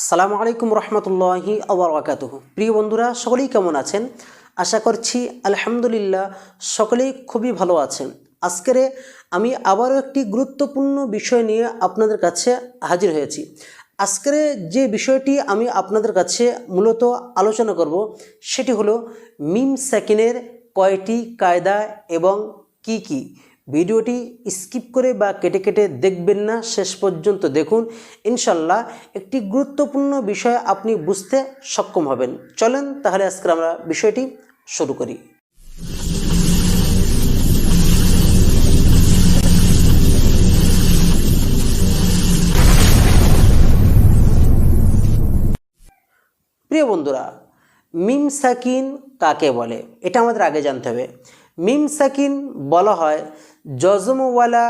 আসসালামু আলাইকুম রহমতুল্লাহি আবরাকাতুহ। প্রিয় বন্ধুরা, সকলেই কেমন আছেন? আশা করছি আলহামদুলিল্লাহ সকলেই খুবই ভালো আছেন। আজকের আমি আবারও একটি গুরুত্বপূর্ণ বিষয় নিয়ে আপনাদের কাছে হাজির হয়েছি। আজকের যে বিষয়টি আমি আপনাদের কাছে মূলত আলোচনা করব, সেটি হলো মিম সেকিনের কয়টি কায়দা এবং কি কি। ভিডিওটি স্কিপ করে বা কেটে কেটে দেখবেন না, শেষ পর্যন্ত দেখুন। ইনশাল্লাহ একটি গুরুত্বপূর্ণ বিষয় আপনি বুঝতে সক্ষম হবেন। চলেন তাহলে আজকে আমরা বিষয়টি শুরু করি। প্রিয় বন্ধুরা, মিম সাকিন কাকে বলে? এটা আমাদের আগে জানতে হবে। মিম সাকিন বলা হয় জজমওয়ালা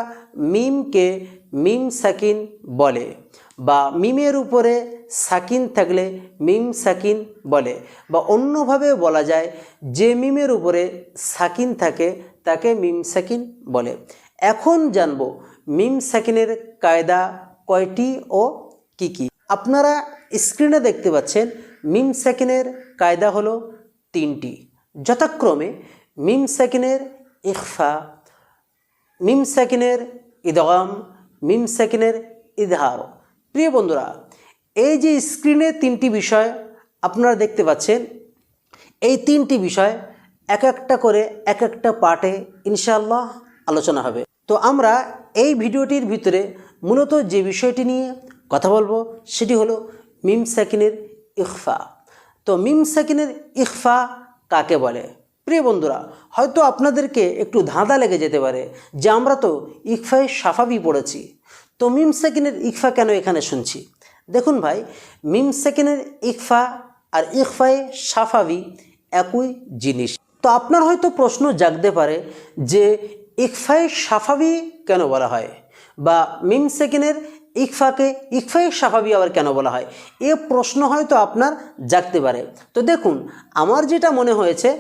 মিমকে মিম সাকিন বলে বা মিমের উপরে সাকিন থাকলে মিম সাকিন বলে বা অন্যভাবে বলা যায় যে মিমের উপরে সাকিন থাকে তাকে মিম সাকিন বলে। এখন জানব মিম সাকিনের কায়দা কয়টি ও কি কি। আপনারা স্ক্রিনে দেখতে পাচ্ছেন মিম সেকেন্ডের কায়দা হলো তিনটি। যথাক্রমে মিম সেকেন্ডের ইকফা মিম সেকেন্ডের ইদগাম, মিম সেকেন্ডের ইদহার। প্রিয় বন্ধুরা, এই যে স্ক্রিনে তিনটি বিষয় আপনারা দেখতে পাচ্ছেন, এই তিনটি বিষয় এক একটা করে, এক একটা পার্টে ইনশাআল্লাহ আলোচনা হবে। তো আমরা এই ভিডিওটির ভিতরে মূলত যে বিষয়টি নিয়ে কথা বলব, সেটি হলো মিম সাকিনের ইকফা তো মিম সাকিনের ইকফা কাকে বলে? প্রিয় বন্ধুরা, হয়তো আপনাদেরকে একটু ধাঁধা লেগে যেতে পারে যে আমরা তো ইকফায় সাফাবি পড়েছি। তো মিম সেকেন্ডের ইকফা কেন এখানে শুনছি? দেখুন ভাই, মিম সেকেন্ডের ইকফা আর ইকফায় সাফাবি একই জিনিস। তো আপনার হয়তো প্রশ্ন জাগতে পারে যে ইকফায় সাফাবি কেন বলা হয়? বা মিম সেকেন্ডের ইকফাকে ইকফায় সাফাবি আবার কেন বলা হয়? এ প্রশ্ন হয়তো আপনার জাগতে পারে। তো দেখুন, আমার যেটা মনে হয়েছে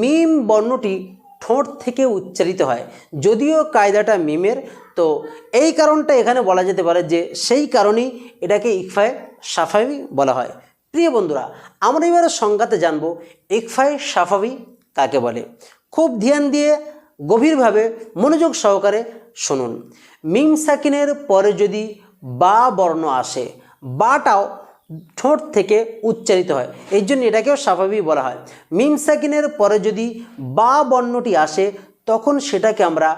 মিম বর্ণটি ঠোঁট থেকে উচ্চারিত হয়। যদিও কায়দাটা মিমের, তো এই কারণটা এখানে বলা যেতে পারে যে সেই কারণেই এটাকে ইকফায় সাফাবি বলা হয়। প্রিয় বন্ধুরা, আমরা এবারে সংজ্ঞাতে জানব ইকফায় সাফাবি কাকে বলে। খুব ধ্যান দিয়ে গভীরভাবে মনোযোগ সহকারে শুনুন। মিম সাকিনের পরে যদি বা বর্ণ আসে, বাটাও ঠোঁট থেকে উচ্চারিত হয়। এই জন্য এটাকেও স্বাভাবিক বলা হয়। মিম সাকিনের পরে যদি বা বর্ণটি আসে, তখন সেটাকে আমরা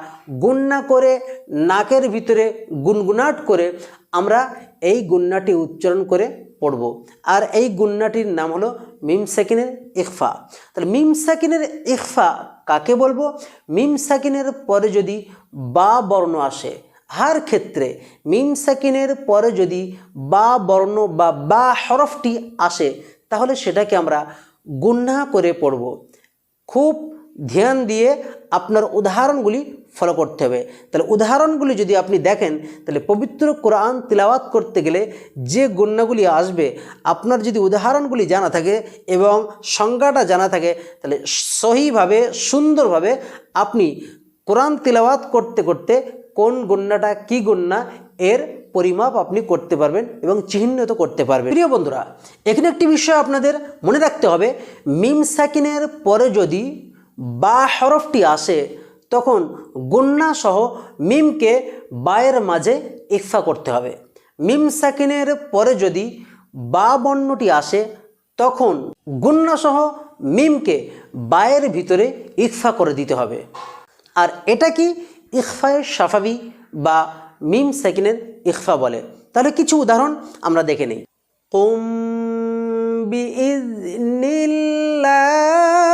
গুন্না করে নাকের ভিতরে গুনগুনাট করে আমরা এই গুন্নাটি উচ্চারণ করে পড়ব। আর এই গুন্নাটির নাম হলো মিম সাকিনের ইকফা তাহলে মিম সাকিনের ইকফা কাকে বলব? মিম সাকিনের পরে যদি বা বর্ণ আসে হার ক্ষেত্রে মিম সাকিনের পরে যদি বা বর্ণ বা বা হরফটি আসে, তাহলে সেটাকে আমরা গুন্না করে পড়ব। খুব ধ্যান দিয়ে আপনার উদাহরণগুলি ফলো করতে হবে। তাহলে উদাহরণগুলি যদি আপনি দেখেন, তাহলে পবিত্র কোরআন তিলাওয়াত করতে গেলে যে গণ্যাগুলি আসবে, আপনার যদি উদাহরণগুলি জানা থাকে এবং সংজ্ঞাটা জানা থাকে, তাহলে সহিভাবে, সুন্দরভাবে আপনি কোরআন তিলাওয়াত করতে করতে কোন গণ্যাটা কি গণ্যা এর পরিমাপ আপনি করতে পারবেন এবং চিহ্নিত করতে পারবেন। প্রিয় বন্ধুরা, এখানে একটি বিষয় আপনাদের মনে রাখতে হবে। মিম সাকিনের পরে যদি বা হরফটি আসে, তখন গুন্না সহ মিমকে বায়ের মাঝে ইকফা করতে হবে। মিম সাকিনের পরে যদি বা বর্ণটি আসে, তখন গুন্না সহ মিমকে বায়ের ভিতরে ইকফা করে দিতে হবে। আর এটা কি? ইকফায় সাফাবি বা মিম সেকেন্ডের ইকফা বলে। তাহলে কিছু উদাহরণ আমরা দেখে নিই। কুম বিইذنিল্লাহ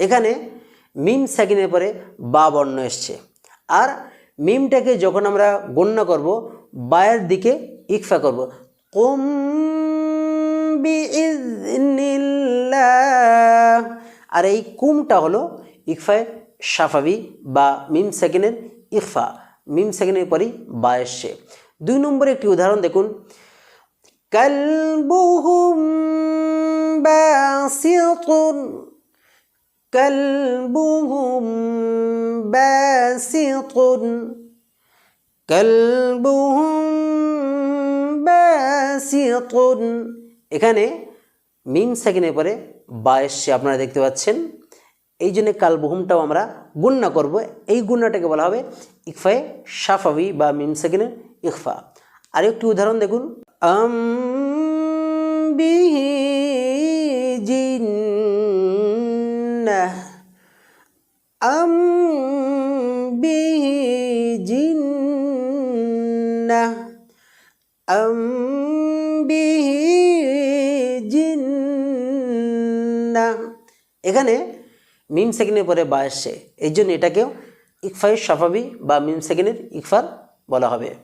এখানে মিম সেকেন্ডের পরে বা বর্ণ এসছে। আর মিমটাকে যখন আমরা গণ্য করব, বায়ের দিকে ইকফা করব। কুম আর এই কুমটা হলো ইকফায় সাফাবি বা মিম সেকেন্ডের ইকফা। মিম সেকেন্ডের পরই বা এসছে। দুই নম্বরে একটি উদাহরণ দেখুন। কালবুহুম বাসিতুন كلبهم باسط كلبهم باسط এখানে মিম সেকেন্ডের পরে বা এসছে আপনারা দেখতে পাচ্ছেন এই জন্য কালবহুমটাও আমরা গুণনা করব এই গুণনাটাকে বলা হবে ইকফায়ে সাফাবি বা মিম সেকেন্ডের ইকফা আর একটি উদাহরণ দেখুন আম বিহি এখানে মিম সেকেন্ডের পরে বা এসছে। এই জন্য এটাকেও ইকফাই সাফাবি বা মিম সেকেন্ডের ইকফার বলা হবে।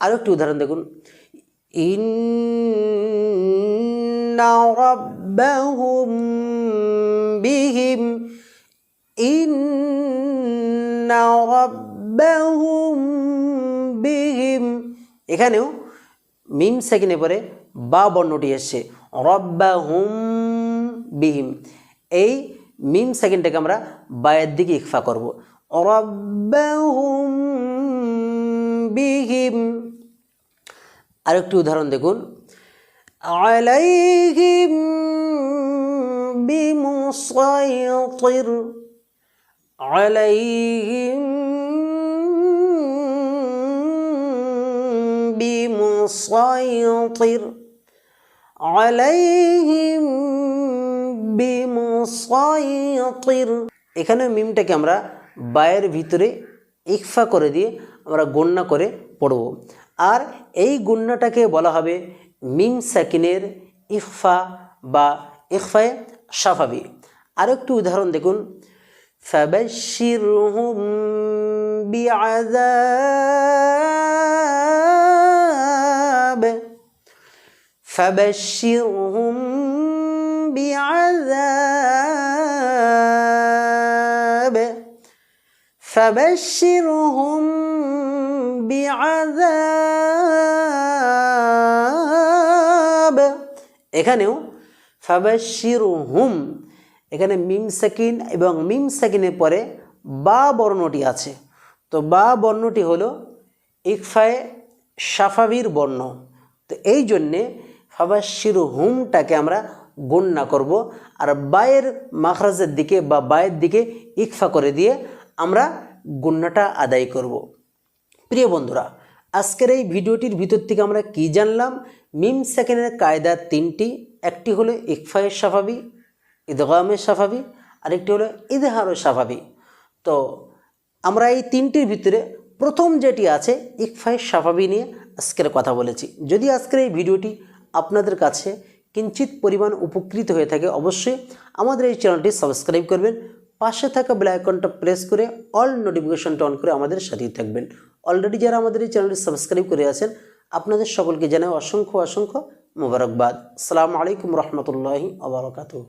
আরও একটি উদাহরণ দেখুন। ইন্না রাব্বাহুম বিহিম ইন্না রাব্বাহুম বিহিম এখানেও মিম সেকেন্ডে পরে বা বর্ণটি এসছে। রব্বা হুম বিহিম। এই মিম সেকেন্ডটাকে আমরা বায়ের দিকে ইকফা করব। রব্বা হুম বিহিম। আরেকটি উদাহরণ দেখুন। আলাইহিম বিমুসাইতির আলাইহিম বিমুসাইতির আলাইহিম বিমুসাইতির। এখানে মিমটাকে আমরা বায়ের ভিতরে ইকফা করে দিয়ে আমরা গণ্যা করে পড়ব। আর এই গুণ্যাটাকে বলা হবে মিম সাকিনের ইফা বা ইফায়ে সাফাবি আর একটু উদাহরণ দেখুন فبشرهم بعذاب فبشرهم بعذاب فبشرهم بعذاب এখানেও ফাবাশিরুহুম এখানে মিম সাকিন এবং মিম সাকিনের পরে বা বর্ণটি আছে। তো বা বর্ণটি হলো ইকফায়ে সাফাবির বর্ণ। তো এই জন্যে ফাবাশিরু হুমটাকে আমরা গণ্যা করব আর বায়ের মাখরাজের দিকে বা বায়ের দিকে ইকফা করে দিয়ে আমরা গুন্নাটা আদায় করব। প্রিয় বন্ধুরা, আজকের এই ভিডিওটির ভিতর থেকে আমরা কি জানলাম? মিম সেকেন্ডের কায়দা তিনটি, একটি হলো ইকফায়ের সাফাবি ইদগামের সাফাবি আরেকটি হলো ইদহারও সাফাবি তো আমরা এই তিনটির ভিতরে প্রথম যেটি আছে ইকফায়ের সাফাবি নিয়ে আজকের কথা বলেছি। যদি আজকের এই ভিডিওটি আপনাদের কাছে কিঞ্চিত পরিমাণ উপকৃত হয়ে থাকে, অবশ্যই আমাদের এই চ্যানেলটি সাবস্ক্রাইব করবেন, পাশে থাকা আইকনটা প্রেস করে অল নোটিফিকেশনটা অন করে আমাদের সাথেই থাকবেন। অলরেডি যারা আমাদের এই চ্যানেলটি সাবস্ক্রাইব করে আছেন আপনাদের সকলকে জানাই অসংখ্য অসংখ্য মোবারকবাদ। আসসালামু আলাইকুম রহমতুল্লাহি আবরকাত